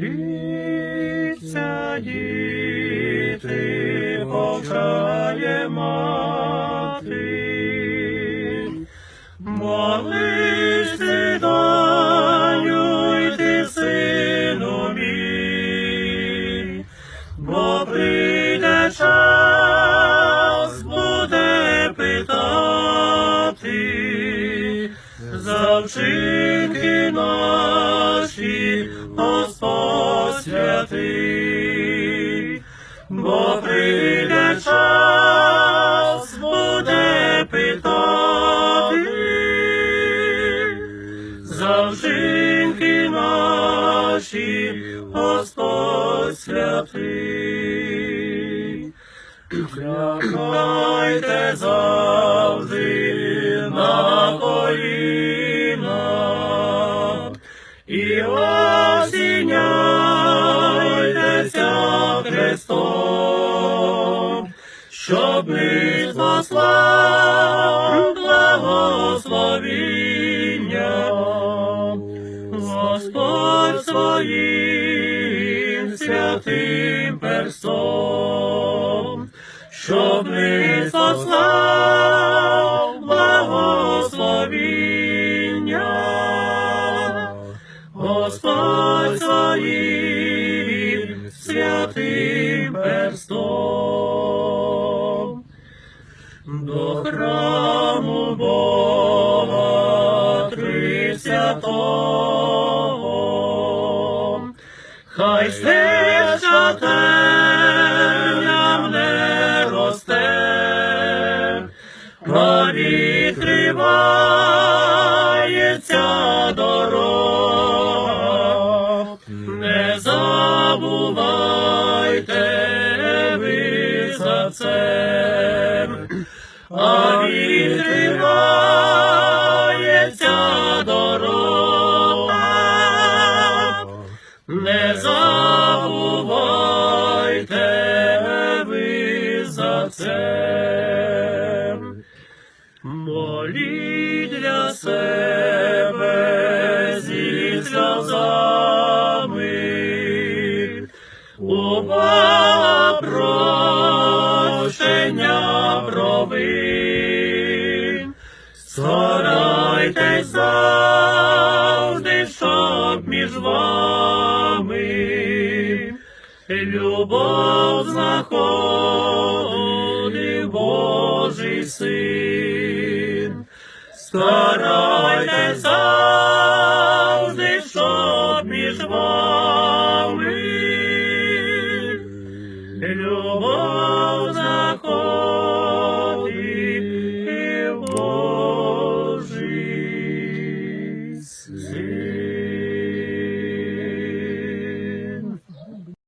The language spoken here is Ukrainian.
Жахіться діти, повчає мати, молись ти, доню, й ти, сину мій, бо прийде час, буде питати, за вчинки наші Господь святий, бо прийде час, буде питати за вчинки наші, Господь святий. Клякайте завжди на коліна благословіння. Господь своїм святим перстом, щоб ми послав благословіння. Господь своїм святим перстом. До храму Бога Трисвятого, хай стежка темням не росте, а відкривається дорога. Не забувайте ви за це, а відкривається дорога. Не забувайте ви за це. Моліть для себе зі сльозами, прощення провин. Старайтесь завжди, щоб між вами любов знаходив Божий син. Старайтесь завжди, щоб між вами любов